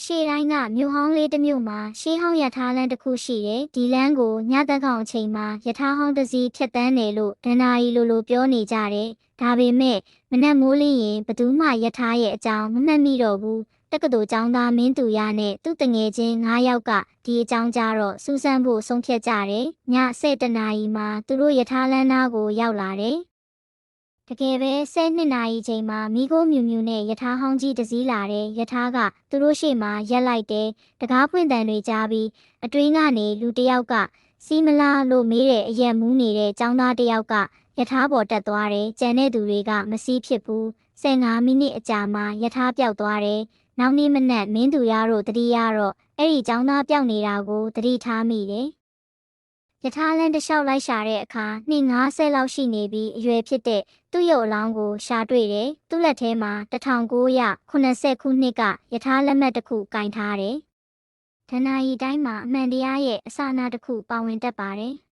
အရှေ့တိုင်းကမြို့ဟောင်းလေးတစ်မြို့မှာရှေးဟောင်းရထားလမ်းတစ်ခုရှိတယ်ဒီလမ်းကိုညသက်ကောင်အချိန်မှာရထားဟောင်းတစ်စီးဖြတ်တန်းတယ်လို့ဒန္နာရီလိုလိုပြောနေကြတယ်ဒါပေမဲ့မနက်မိုးလင်းရင်ဘသူမှရထားရဲ့အကြောင်းမမှတ်မိတော့ဘူးတက္ကသိုလ်ကျောင်းသားမင်းသူရနဲ့သူ့တငယ်ချင်း9ယောက်ကဒီအကြောင်းကြားတော့စူးစမ်းဖို့ဆုံးဖြတ်ကြတယ်ည7:00နာရီမှာသူတို့ရထားလမ်းသားကိုရောက်လာတယ် တကယ်ပဲ12နာရီချိန်မှာမိခိုးမြူမြူနဲ့ယထာဟောင်းကြီးတစည်းလာတယ်ယထာကသူတို့ရှေ့မှာရက်လိုက်တယ်တကားဖွင့်တန်တွေကြားပြီးအတွင်းကနေလူတစ်ယောက်ကစီမလာလို့မေးတဲ့အရက်မူးနေတဲ့ចောင်းသားတစ်ယောက်ကယထာပေါ်တက်သွားတယ်ကြံတဲ့သူတွေကမစည်းဖြစ်ဘူး15မိနစ်အကြာမှာယထာပျောက်သွားတယ်နောက်နေ့မနက်မင်းသူရတို့တတိယတော့အဲ့ဒီចောင်းသားပျောက်နေတာကိုတတိထားမိတယ် ယထာလန်းတစ်လျှောက်လိုက်ရှာတဲ့အခါနှစ်90လောက်ရှိနေပြီးအရွယ်ဖြစ်တဲ့သူ့ရုပ်အလောင်းကိုရှာတွေ့တယ်။သူ့လက်ထဲမှာ1980ခုနှစ်ကယထာလက်မှတ်တစ်ခုကင်ထားတယ်။ဒဏ္ဍာရီတိုင်းမှာအမှန်တရားရဲ့အစအနတစ်ခုပါဝင်တတ်ပါတယ်။